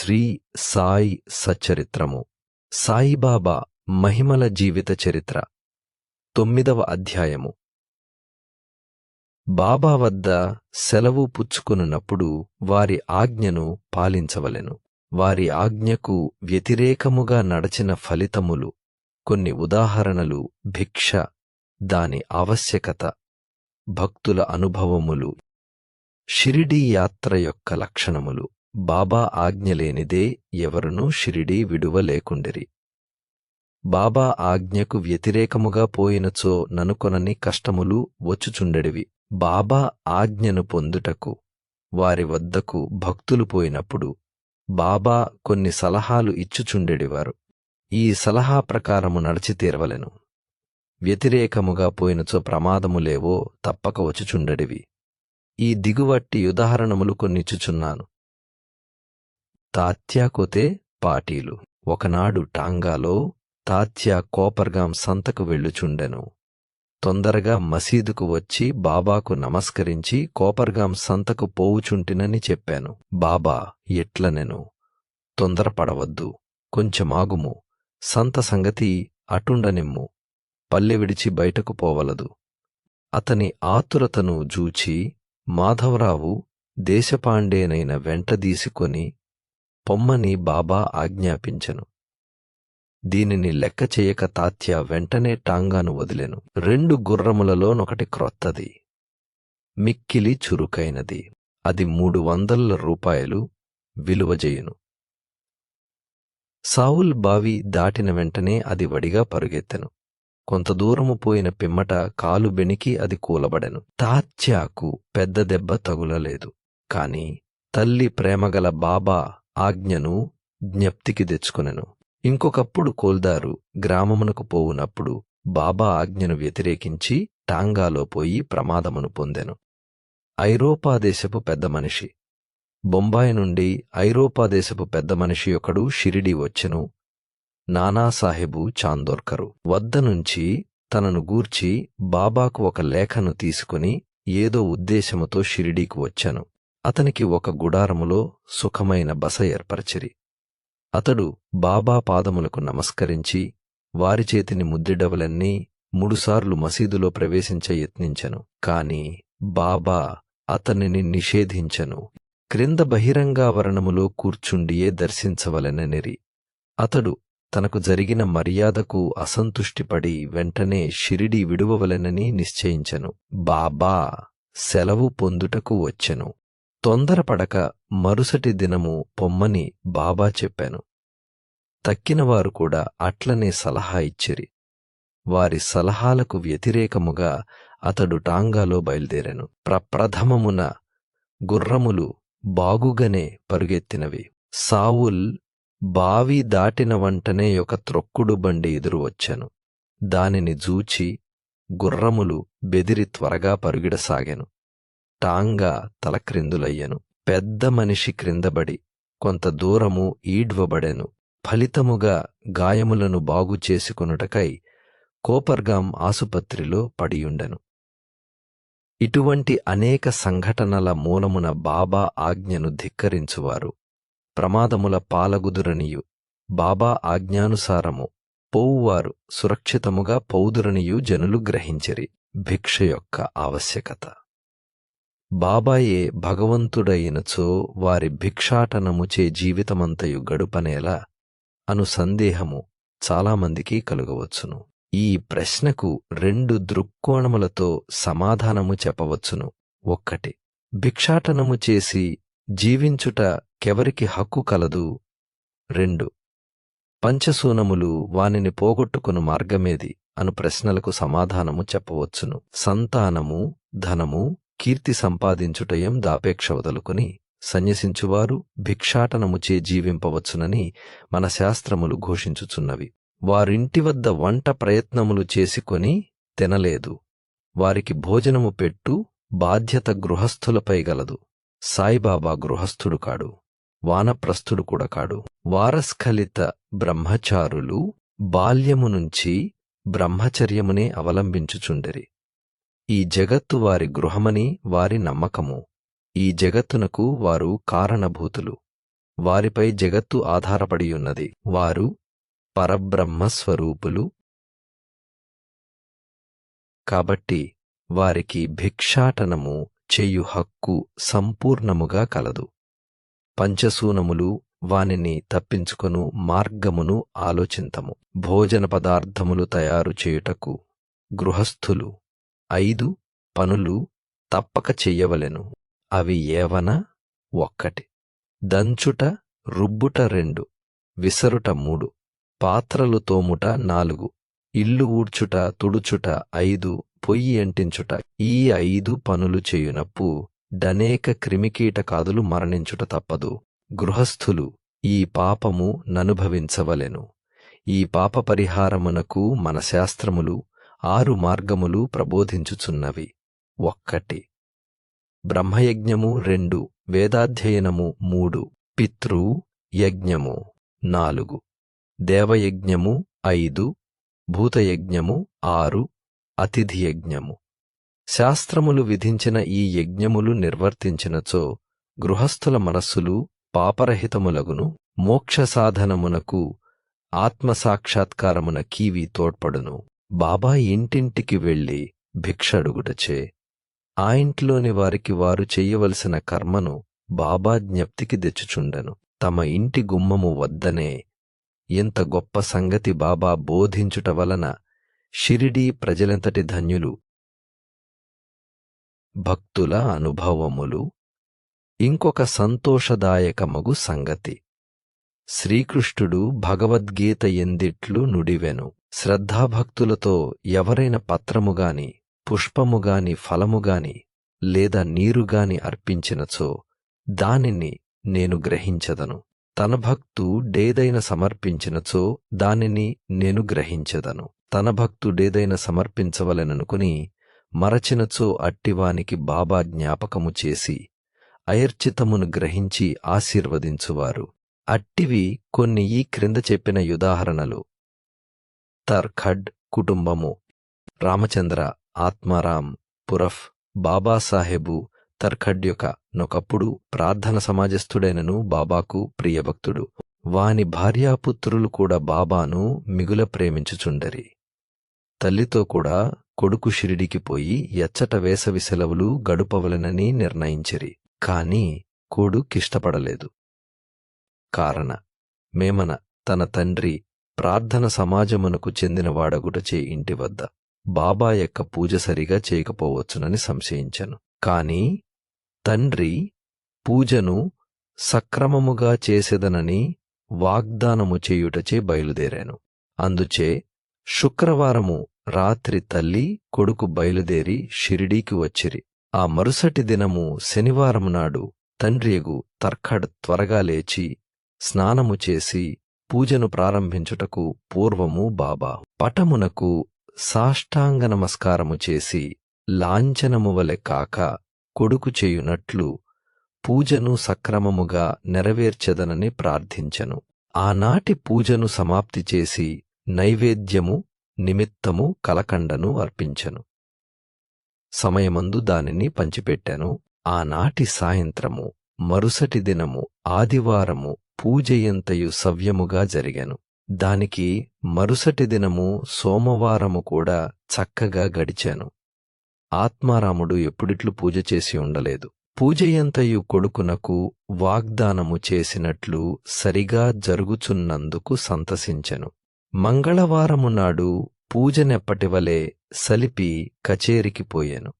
శ్రీ సాయి సచ్చరిత్రము సాయిబాబా మహిమల జీవిత చరిత్ర. తొమ్మిదవ అధ్యాయము. బాబా వద్ద సెలవు పుచ్చుకొనున్నప్పుడు వారి ఆజ్ఞను పాలించవలెను. వారి ఆజ్ఞకు వ్యతిరేకముగా నడచిన ఫలితములు కొన్ని ఉదాహరణలు భిక్ష దాని ఆవశ్యకత భక్తుల అనుభవములు షిరిడీ యాత్ర యొక్క లక్షణములు. బాబా ఆజ్ఞలేనిదే ఎవరునూ షిరిడీ విడువలేకుండిరి. బాబా ఆజ్ఞకు వ్యతిరేకముగా పోయినచో ననుకొనని కష్టములు వచ్చుచుండెడివి. బాబా ఆజ్ఞను పొందుటకు వారి వద్దకు భక్తులు పోయినప్పుడు బాబా కొన్ని సలహాలు ఇచ్చుచుండెడివారు. ఈ సలహా ప్రకారము నడిచి తీరవలెను. వ్యతిరేకముగా పోయినచో ప్రమాదములేవో తప్పక వచ్చుచుండెడివి. ఈ దిగువట్టి ఉదాహరణములు కొన్నిచ్చుచున్నాను. తాత్యాకొతే పాటీలు. ఒకనాడు టాంగాలో తాత్యా కోపర్గాం సంతకు వెళ్ళుచుండెను. తొందరగా మసీదుకు వచ్చి బాబాకు నమస్కరించి కోపర్గాం సంతకు పోవుచుంటినని చెప్పాను. బాబా ఎట్లనెను? తొందరపడవద్దు. కొంచెమాగుము. సంత సంగతి అటుండనిమ్ము. పల్లె విడిచి బయటకు పోవలదు. అతని ఆతురతను జూచి మాధవరావు దేశపాండేనైన వెంటదీసుకొని పొమ్మని బాబా ఆజ్ఞాపించెను. దీనిని లెక్క చేయక తాత్య వెంటనే టాంగాను వదిలెను. రెండు గుర్రములలోనొకటి క్రొత్తది. మిక్కిలి చురుకైనది. అది మూడు వందల రూపాయలు విలువజేయును సావుల్ బావి దాటిన వెంటనే అది వడిగా పరుగెత్తెను. కొంత దూరము పోయిన పిమ్మట కాలు బెణికి అది కూలబడెను. తాత్యాకు పెద్ద దెబ్బ తగులలేదు. కాని తల్లి ప్రేమగల బాబా ఆజ్ఞను జ్ఞప్తికి తెచ్చుకొనెను. ఇంకొకప్పుడు కోల్దారు గ్రామమునకు పోవునప్పుడు బాబా ఆజ్ఞను వ్యతిరేకించి టాంగాలో పోయి ప్రమాదమును పొందెను. ఐరోపా దేశపు పెద్ద మనిషి. బొంబాయి నుండి ఐరోపా దేశపు పెద్ద మనిషి ఒకడు షిరిడి వచ్చెను. నానాసాహెబు చాందోర్కరు. వద్ద నుంచి తనను గూర్చి బాబాకు ఒక లేఖను తీసుకుని ఏదో ఉద్దేశముతో షిరిడీకి వచ్చాను. అతనికి ఒక గుడారములో సుఖమైన బస ఏర్పరచిరి. అతడు బాబా పాదములకు నమస్కరించి వారి చేతిని ముద్రిడవలన్నీ మూడుసార్లు మసీదులో ప్రవేశించ యత్నించెను. కాని బాబా అతనిని నిషేధించెను. క్రింద బహిరంగావరణములో కూర్చుండియే దర్శించవలెననిరి. అతడు తనకు జరిగిన మర్యాదకు అసంతుష్టిపడి వెంటనే షిరిడి విడువవలెనని నిశ్చయించెను. బాబా సెలవు పొందుటకు వచ్చెను. తొందరపడక మరుసటి దినము పొమ్మని బాబా చెప్పాను. తక్కినవారు కూడా అట్లనే సలహా ఇచ్చిరి. వారి సలహాలకు వ్యతిరేకముగా అతడు టాంగాలో బయలుదేరాను. ప్రప్రథమమున గుర్రములు బాగుగనే పరుగెత్తినవి. సావుల్ బావి దాటిన వంటనే ఒక త్రొక్కుడు బండి ఎదురు వచ్చాను. దానిని జూచి గుర్రములు బెదిరి త్వరగా పరుగిడసాగాను. టాంగా తలక్రిందులయ్యెను. పెద్ద మనిషి క్రిందబడి కొంత దూరము ఈడ్వబడెను. ఫలితముగా గాయములను బాగు చేసుకొనుటకై కోపర్గాం ఆసుపత్రిలో పడియుండెను. ఇటువంటి అనేక సంఘటనల మూలమున బాబా ఆజ్ఞను ధిక్కరించువారు. ప్రమాదముల పాలగుదురనియు బాబా ఆజ్ఞానుసారము పోవువారు సురక్షితముగా పౌదురనియు జనులు గ్రహించిరి. భిక్ష యొక్క ఆవశ్యకత. బాబాయే భగవంతుడైనచో వారి భిక్షాటనముచే జీవితమంతయు గడుపనేలా అను సందేహము చాలామందికి కలుగవచ్చును. ఈ ప్రశ్నకు రెండు దృక్కోణములతో సమాధానము చెప్పవచ్చును. ఒక్కటి భిక్షాటనము చేసి జీవించుట కెవరికి హక్కు కలదు? రెండు పంచసూనములు వానిని పోగొట్టుకుని మార్గమేది? అను ప్రశ్నలకు సమాధానము చెప్పవచ్చును. సంతానము ధనము కీర్తి సంపాదించుటయం దాపేక్ష వదులుకుని సన్యసించువారు భిక్షాటనముచే జీవింపవచ్చునని మన శాస్త్రములు ఘోషించుచున్నవి. వారింటి వద్ద వంట ప్రయత్నములు చేసుకొని తినలేదు. వారికి భోజనము పెట్టు బాధ్యత గృహస్థులపై గలదు. సాయిబాబా గృహస్థుడు కాడు. వానప్రస్థుడు కూడా కాడు. వారస్ఖలిత బ్రహ్మచారులు బాల్యము నుంచి బ్రహ్మచర్యమునే అవలంబించుచుండిరి. ఈ జగత్తు వారి గృహమని వారి నమ్మకము. ఈ జగత్తునకు వారు కారణభూతులు. వారిపై జగత్తు ఆధారపడియున్నది. వారు పరబ్రహ్మస్వరూపులు. కాబట్టి వారికి భిక్షాటనము చేయు హక్కు సంపూర్ణముగా కలదు. పంచసూనములు వానిని తప్పించుకొను మార్గమును ఆలోచింతము. భోజన పదార్థములు తయారు చేయుటకు గృహస్థులు. ఐదు పనులు తప్పక చెయ్యవలెను. అవి ఏవన? ఒక్కటి. దంచుట రుబ్బుట రెండు. విసరుట మూడు. పాత్రలు తోముట నాలుగు. ఇల్లు ఊడ్చుట తుడుచుట ఐదు. పొయ్యి అంటించుట. ఈ ఐదు పనులు చేయునప్పు డనేక క్రిమికీటకాదులు మరణించుట తప్పదు. గృహస్థులు ఈ పాపము ననుభవించవలెను. ఈ పాప పరిహారమునకు మన శాస్త్రములు ఆరు మార్గములు ప్రబోధించుచున్నవి. ఒక్కటి. బ్రహ్మయజ్ఞము రెండు వేదాధ్యయనము మూడు పితృ యజ్ఞము నాలుగు దేవయజ్ఞము ఐదు భూతయజ్ఞము ఆరు అతిథి యజ్ఞము. శాస్త్రములు విధించిన ఈ యజ్ఞములు నిర్వర్తించినచో గృహస్థుల మనస్సులు పాపరహితములగును మోక్ష సాధనమునకు ఆత్మసాక్షాత్కారమున కీవి తోడ్పడును. బాబా ఇంటింటికి వెళ్ళి భిక్ష అడుగుటచే ఆ ఇంట్లోని వారికి వారు చెయ్యవలసిన కర్మను బాబా జ్ఞప్తికి తెచ్చుచుండెను. తమ ఇంటి గుమ్మము వద్దనే ఎంత గొప్ప సంగతి బాబా బోధించుట వలన షిరిడీ ప్రజలెంతటి ధన్యులు. భక్తుల అనుభవములు. ఇంకొక సంతోషదాయకమగు సంగతి. శ్రీకృష్ణుడు భగవద్గీత ఎందిట్లు నుడివెను. శ్రద్ధాభక్తులతో ఎవరైన పత్రముగాని పుష్పముగాని ఫలముగాని లేదా నీరుగాని అర్పించినచో దానిని నేను గ్రహించదను. తన భక్తుడేదైన సమర్పించినచో దానిని నేను గ్రహించదను. తన భక్తుడేదైన సమర్పించవలెననుకుని మరచినచో అట్టివానికి బాబా జ్ఞాపకము చేసి అయర్చితమును గ్రహించి ఆశీర్వదించువారు. అట్టివి కొన్ని ఈ క్రింద చెప్పిన ఉదాహరణలు తర్ఖడ్ కుటుంబము. రామచంద్ర ఆత్మారాం పురఫ్ బాబాసాహెబు తర్ఖడ్ యొక్క నొకప్పుడు ప్రార్థన సమాజస్థుడైనను బాబాకు ప్రియభక్తుడు. వాని భార్యాపుత్రులు కూడా బాబాను మిగుల ప్రేమించుచుండరి. తల్లితో కూడా కొడుకు షిరిడికి పోయి ఎచ్చట వేసవి సెలవులు గడుపవలెనని నిర్ణయించిరి. కాని కొడుకిష్టపడలేదు. కారణ మేమన తన తండ్రి ప్రార్థన సమాజమునకు చెందినవాడగుటచే ఇంటి వద్ద బాబా యొక్క పూజ సరిగా చేయకపోవచ్చునని సంశయించను. కాని తండ్రి పూజను సక్రమముగా చేసేదనని వాగ్దానము చేయుటచే బయలుదేరాను. అందుచే శుక్రవారము రాత్రి తల్లి కొడుకు బయలుదేరి షిరిడీకి వచ్చిరి. ఆ మరుసటి దినము శనివారం నాడు తండ్రియగు తర్ఖడ్ త్వరగా లేచి స్నానము చేసి పూజను ప్రారంభించుటకు పూర్వము బాబా. పటమునకు సాష్టాంగ నమస్కారము చేసి లాంఛనము వలె కాక కొడుకు చేయునట్లు పూజను సక్రమముగా నెరవేర్చెదనని ప్రార్థించెను. ఆనాటి పూజను సమాప్తి చేసి నైవేద్యము నిమిత్తము కలకండను అర్పించెను. సమయమందు దానిని పంచిపెట్టాను. ఆనాటి సాయంత్రము మరుసటి దినము ఆదివారము పూజయంతయు సవ్యముగా జరిగెను. దానికి మరుసటి దినము సోమవారము కూడా చక్కగా గడిచాను. ఆత్మారాముడు ఎప్పుడిట్లు పూజ చేసి ఉండలేదు. పూజయంతయు కొడుకునకు వాగ్దానము చేసినట్లు సరిగా జరుగుచున్నందుకు సంతసించెను. మంగళవారము నాడు పూజనెప్పటివలే సలిపి కచేరికి పోయాను.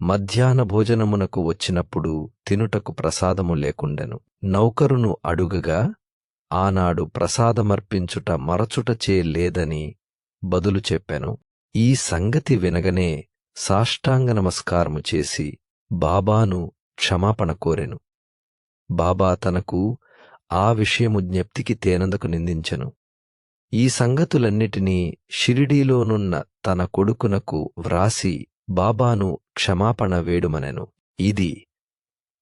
మధ్యాహ్న భోజనమునకు వచ్చినప్పుడు తినుటకు ప్రసాదము లేకుండెను. నౌకరును అడుగగా ఆనాడు ప్రసాదమర్పించుట మరచుటచే లేదని బదులు చెప్పెను. ఈ సంగతి వినగనే సాష్టాంగ నమస్కారము చేసి బాబాను క్షమాపణ కోరెను. బాబా తనకు ఆ విషయము జ్ఞప్తికి తేనందుకు నిందించెను. ఈ సంగతులన్నిటినీ షిరిడీలోనున్న తన కొడుకునకు వ్రాసి బాబాను క్షమాపణ వేడుమనెను. ఇది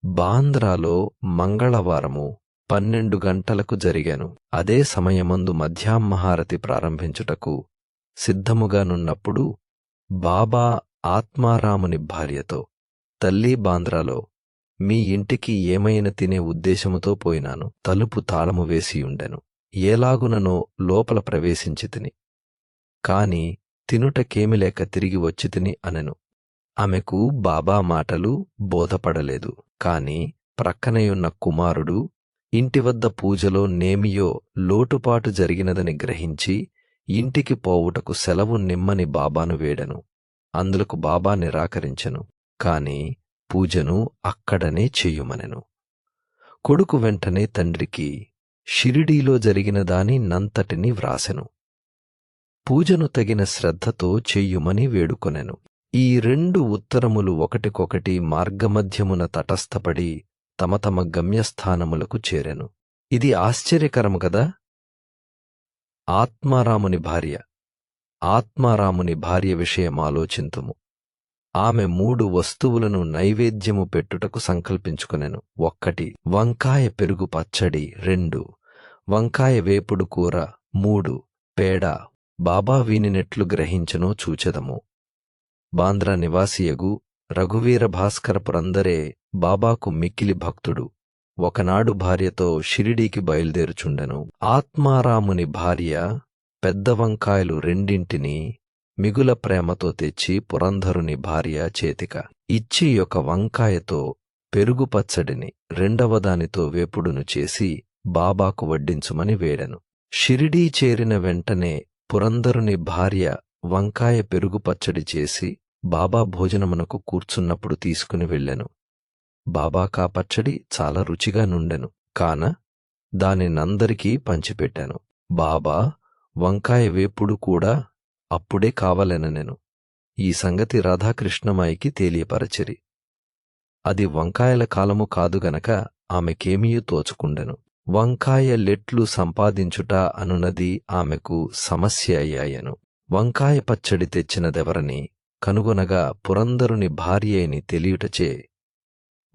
బాంద్రాలో మంగళవారము పన్నెండు గంటలకు జరిగాను. అదే సమయమందు మధ్యాహ్మహారతి ప్రారంభించుటకు సిద్ధముగానున్నప్పుడు బాబా ఆత్మారాముని భార్యతో తల్లి బాంద్రాలో మీ ఇంటికి ఏమైనా తినే ఉద్దేశముతో పోయినాను. తలుపు తాళము వేసి ఉండెను. ఏలాగుననో లోపల ప్రవేశించి తిని. కాని తినుటకేమి లేక తిరిగి వచ్చి తిని అనెను. ఆమెకు బాబా మాటలు బోధపడలేదు. కాని ప్రక్కనయున్న కుమారుడు ఇంటి వద్ద పూజలో నేమియో లోటుపాటు జరిగినదని గ్రహించి ఇంటికి పోవుటకు సెలవు నిమ్మని బాబాను వేడెను. అందులకు బాబా నిరాకరించెను. కాని పూజను అక్కడనే చెయ్యుమనెను కొడుకు వెంటనే తండ్రికి షిరిడీలో జరిగిన దాని నంతటిని వ్రాసెను. పూజను తగిన శ్రద్ధతో చెయ్యుమని వేడుకొనెను. ఈ రెండు ఉత్తరములు ఒకటికొకటి మార్గమధ్యమున తటస్థపడి తమ తమ గమ్యస్థానములకు చేరెను. ఇది ఆశ్చర్యకరము కదా? ఆత్మారాముని భార్య. ఆత్మారాముని భార్య విషయం ఆలోచింతుము. ఆమె మూడు వస్తువులను నైవేద్యము పెట్టుటకు సంకల్పించుకునెను. ఒక్కటి వంకాయ పెరుగు పచ్చడి రెండు వంకాయ వేపుడు కూర మూడు పేడ బాబా వీనినెట్లు గ్రహించనో చూచెదము. బాంద్రా నివాసియగు రఘువీర భాస్కర పురందరే బాబాకు మిక్కిలి భక్తుడు. ఒకనాడు భార్యతో షిరిడీకి బయలుదేరుచుండెను. ఆత్మారాముని భార్య పెద్ద వంకాయలు రెండింటిని మిగుల ప్రేమతో తెచ్చి పురంధరుని భార్య చేతిక. ఇచ్చి ఒక వంకాయతో పెరుగు పచ్చడిని రెండవ దానితో వేపుడును చేసి బాబాకు వడ్డించుమని వేడెను. షిరిడీ చేరిన వెంటనే పురంధరుని భార్య వంకాయ పెరుగు పచ్చడి చేసి బాబా భోజనమునకు కూర్చున్నప్పుడు తీసుకుని వెళ్ళెను. బాబా కా పచ్చడి చాలా రుచిగా నుండెను. కాన దానినందరికీ పంచిపెట్టాను. బాబా వంకాయ వేపుడు కూడా అప్పుడే కావలెననెను. ఈ సంగతి రాధాకృష్ణమాయికి తెలియపరచిరి. అది వంకాయల కాలము కాదు గనక ఆమెకేమీ తోచుకుండెను. వంకాయ లెట్లు సంపాదించుట అనునది ఆమెకు సమస్య అయ్యాయను. వంకాయ పచ్చడి తెచ్చినదెవరని కనుగొనగా పురందరుని భార్యేని తెలియుటచే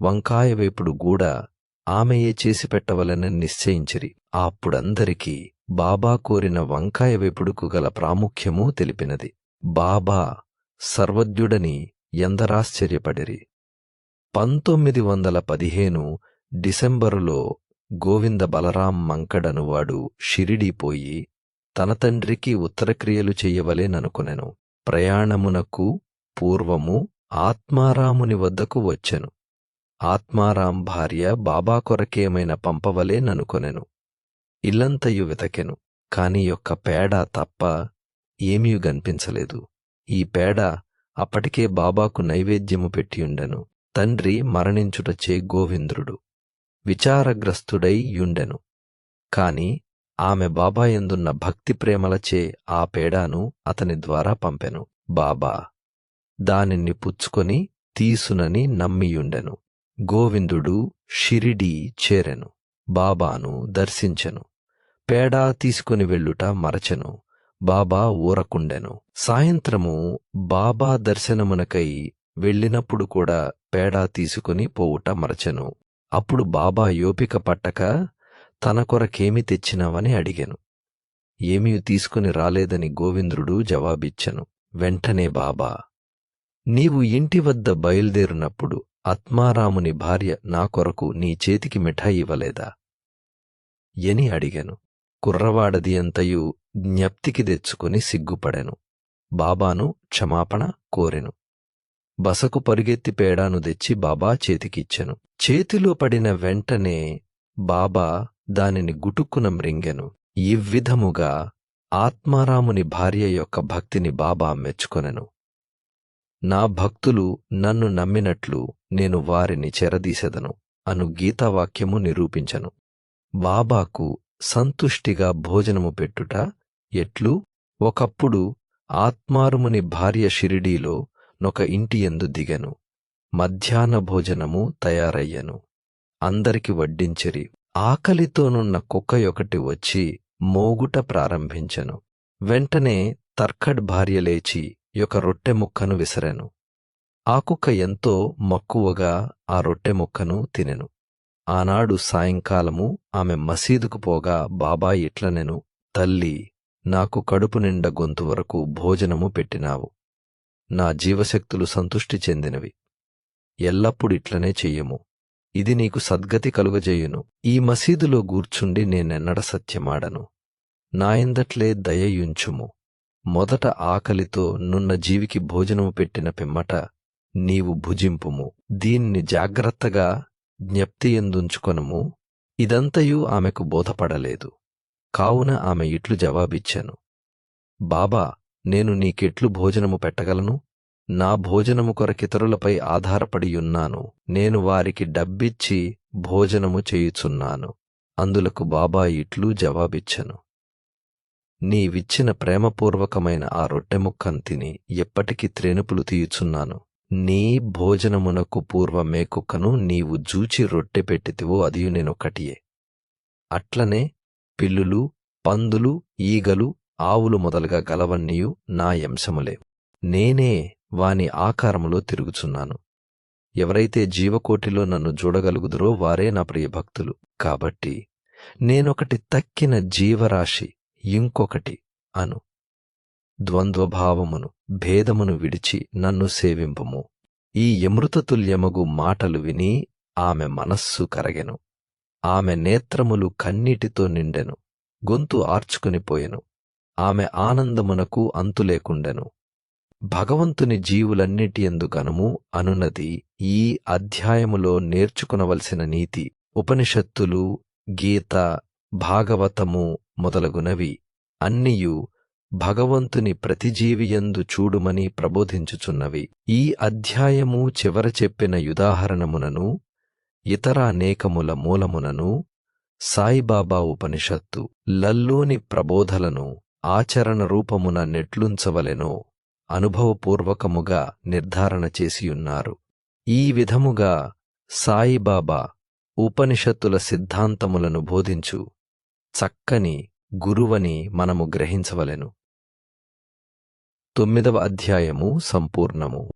వంకాయ వేపుడు గూడా ఆమెయే చేసి పెట్టవలనని నిశ్చయించిరి. అప్పుడందరికీ బాబా కోరిన వంకాయ వేపుడుకు గల ప్రాముఖ్యము తెలిపినది. బాబా సర్వజ్ఞుడని ఎందరాశ్చర్యపడిరి. పంతొమ్మిది వందల పదిహేను డిసెంబరులో గోవింద బలరాం మంకడనువాడు షిరిడీపోయి తన తండ్రికి ఉత్తరక్రియలు చెయ్యవలేననుకొనెను ప్రయాణమునకు పూర్వము ఆత్మారాముని వద్దకు వచ్చెను. ఆత్మారాం భార్య బాబా కొరకేమైనా పంపవలేననుకొనెను ఇల్లంతయు వెతకెను. కాని యొక్క పేడ తప్ప ఏమీ గన్పించలేదు ఈ పేడ అప్పటికే బాబాకు నైవేద్యము పెట్టియుండెను తండ్రి మరణించుటచే గోవింద్రుడు. విచారగ్రస్తుడై యుండెను. కాని ఆమె బాబా ఎందున్న భక్తి ప్రేమలచే ఆ పేడాను అతని ద్వారా పంపెను. బాబా దానిని పుచ్చుకొని తీసునని నమ్మియుండెను గోవిందుడు షిరిడీ చేరెను. బాబాను దర్శించెను. పేడా తీసుకుని వెళ్ళుట మరచెను. బాబా ఊరకుండెను. సాయంత్రము బాబా దర్శనమునకై వెళ్ళినప్పుడు కూడా పేడా తీసుకుని పోవుట మరచెను. అప్పుడు బాబా యోపిక పట్టక తన కొరకేమి తెచ్చినావని అడిగాను. ఏమీ తీసుకుని రాలేదని గోవింద్రుడు జవాబిచ్చెను. వెంటనే బాబా నీవు ఇంటి వద్ద బయలుదేరినప్పుడు ఆత్మారాముని భార్య నా కొరకు నీ చేతికి మిఠాయి ఇవ్వలేదా? ఎని అడిగాను. కుర్రవాడది అంతయు జ్ఞప్తికి తెచ్చుకుని సిగ్గుపడెను. బాబాను క్షమాపణ కోరెను. బసకు పరుగెత్తి పేడాను తెచ్చి బాబా చేతికిచ్చెను. చేతిలో పడిన వెంటనే బాబా దానిని గుటుక్కున మ్రింగెను ఇవ్విధముగా ఆత్మారాముని భార్య యొక్క భక్తిని బాబా మెచ్చుకొనెను. నా భక్తులు నన్ను నమ్మినట్లు నేను వారిని చెరదీసెదను అను గీతావాక్యము నిరూపించను. బాబాకు సంతుష్టిగా భోజనము పెట్టుట ఎట్లు? ఒకప్పుడు ఆత్మారుముని భార్య షిరిడీలో నొక ఇంటి ఎందు దిగెను. మధ్యాహ్న భోజనము తయారయ్యను. అందరికి వడ్డించిరి. ఆకలితోనున్న కుక్కయొకటి వచ్చి మోగుట ప్రారంభించెను. వెంటనే తర్కడ్ భార్య లేచి యొక్క రొట్టె ముక్కను విసరెను. ఆ కుక్క ఎంతో మక్కువగా ఆ రొట్టె ముక్కను తినెను. ఆనాడు సాయంకాలము ఆమె మసీదుకు పోగా బాబా ఇట్లనెను తల్లి నాకు కడుపు నిండా గొంతు వరకు భోజనము పెట్టినావు. నా జీవశక్తులు సంతుష్టి చెందినవి. ఎల్లప్పుడు ఇట్లనే చెయ్యము. ఇది నీకు సద్గతి కలుగజేయును. ఈ మసీదులో గూర్చుండి నేనెన్నడ సత్యమాడను. నాయందట్లే దయయుంచుము. మొదట ఆకలితో నున్న జీవికి భోజనము పెట్టిన పిమ్మట నీవు భుజింపుము. దీన్ని జాగ్రత్తగా జ్ఞప్తియందుంచుకొనము. ఇదంతయు ఆమెకు బోధపడలేదు. కావున ఆమె ఇట్లు జవాబిచ్చాను. బాబా నేను నీకెట్లు భోజనము పెట్టగలను? నా భోజనము కొరకితరులపై ఆధారపడియున్నాను నేను వారికి డబ్బిచ్చి భోజనము చేయుచున్నాను. అందులకు బాబా ఇట్లు జవాబిచ్చను. నీవిచ్చిన ప్రేమపూర్వకమైన ఆ రొట్టె ముక్కను తిని ఎప్పటికీ త్రేనుపులు తీయుచున్నాను. నీ భోజనమునకు పూర్వమే కుక్కను నీవు జూచి రొట్టె పెట్టితివో అదియు నేనొక్కటియే. అట్లనే పిల్లులు పందులు ఈగలు ఆవులు మొదలుగా గలవన్నీయు నా యంశములే. నేనే వాని ఆకారములో తిరుగుచున్నాను. ఎవరైతే జీవకోటిలో నన్ను చూడగలుగుదరో వారే నా ప్రియ భక్తులు. కాబట్టి నేనొకటి తక్కిన జీవరాశి ఇంకొకటి అను. ద్వంద్వభావమును భేదమును విడిచి నన్ను సేవింపము. ఈ యమృతతుల్యమగు మాటలు విని ఆమె మనస్సు కరగెను. ఆమె నేత్రములు కన్నీటితో నిండెను. గొంతు ఆర్చుకునిపోయెను ఆమె ఆనందమునకు అంతులేకుండెను భగవంతుని జీవులన్నిటి ఎందుకనుము అనున్నది ఈ అధ్యాయములో నేర్చుకునవలసిన నీతి ఉపనిషత్తులు గీత భాగవతము మొదలగునవి. అన్నియు భగవంతుని ప్రతిజీవియందు చూడుమని ప్రబోధించుచున్నవి. ఈ అధ్యాయము చివర చెప్పిన యుదాహరణమునను ఇతర అనేకముల మూలమునను సాయిబాబా ఉపనిషత్తు లల్లోని ప్రబోధలను ఆచరణ రూపమున నెట్లుంచవలెనో అనుభవపూర్వకముగా నిర్ధారణ చేసియున్నారు. ఈ విధముగా సాయిబాబా ఉపనిషత్తుల సిద్ధాంతములను బోధించు చక్కని గురువని మనము గ్రహించవలెను. తొమ్మిదవ అధ్యాయము సంపూర్ణము.